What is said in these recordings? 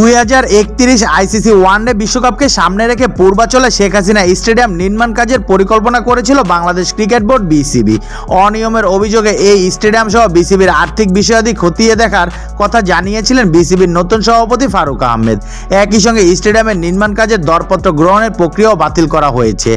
দুই হাজার একত্রিশ আইসিসি ওয়ানডে বিশ্বকাপকে সামনে রেখে পূর্বাচলে শেখ হাসিনা স্টেডিয়াম নির্মাণ কাজের পরিকল্পনা করেছিল বাংলাদেশ ক্রিকেট বোর্ড বিসিবি। অনিয়মের অভিযোগে এই স্টেডিয়াম সহ বিসিবির আর্থিক বিষয়াদি খতিয়ে দেখার কথা জানিয়েছিলেন বিসিবির নতুন সভাপতি ফারুক আহমেদ। একই সঙ্গে স্টেডিয়ামের নির্মাণ কাজের দরপত্র গ্রহণের প্রক্রিয়াও বাতিল করা হয়েছে।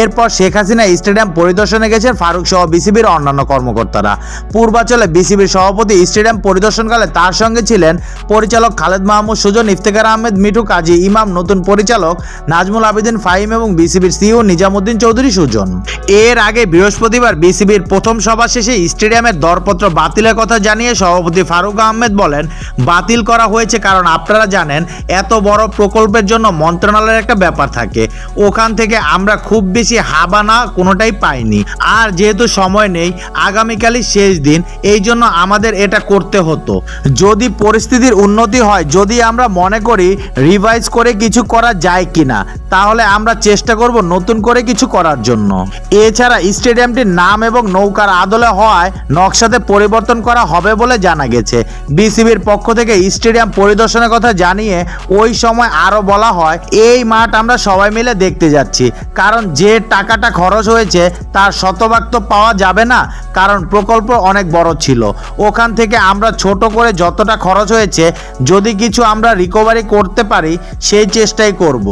এরপর শেখ হাসিনা স্টেডিয়াম পরিদর্শনে গেছেন ফারুক সহ বিসিবির অন্যান্য কর্মকর্তারা। পূর্বাচলে বিসিবির সভাপতি স্টেডিয়াম পরিদর্শনকালে তার সঙ্গে ছিলেন পরিচালক খালেদ মাহমুদ সুজন ইফতেখার আহমেদ মিঠু কাজী, ইমাম, নতুন পরিচালক নাজমুল আবেদিন ফাহিম এবং বিসিবির সিও নিজামুদ্দিন চৌধুরী সুজন। এর আগে বৃহস্পতিবার বিসিবির প্রথম সভা শেষে স্টেডিয়ামের দরপত্র বাতিলের কথা জানিয়ে সভাপতি ফারুক আহমেদ বলেন, বাতিল করা হয়েছে কারণ আপনারা জানেন, এত বড় প্রকল্পের জন্য মন্ত্রণালয়ের একটা ব্যাপার থাকে। ওখান থেকে আমরা খুব বেশি হাবানা কোনোটাই পাইনি। আর যেহেতু সময় নেই, আগামীকালই শেষ দিন, এই জন্য আমাদের এটা করতে হতো। যদি পরিস্থিতির উন্নতি হয়, যদি আমরা মনে করি রিভাইজ করে কিছু করা যায় কিনা, তাহলে আমরা চেষ্টা করব নতুন করে কিছু করার জন্য। এছাড়া স্টেডিয়ামটির নাম এবং নৌকার আদলে হওয়ায় নকশাতে পরিবর্তন করা হবে বলে জানা গেছে। বিসিবির পক্ষ থেকে স্টেডিয়াম পরিদর্শনের কথা জানিয়ে ওই সময় আরও বলা হয়, এই মাঠ আমরা সবাই মিলে দেখতে যাচ্ছি, কারণ যে টাকাটা খরচ হয়েছে তার শতভাগ তো পাওয়া যাবে না কারণ প্রকল্প অনেক বড় ছিল। ওখান থেকে আমরা ছোট করে যতটা খরচ হয়েছে, যদি কিছু আমরা রিকভারি করতে পারি, সেই চেষ্টাই করব।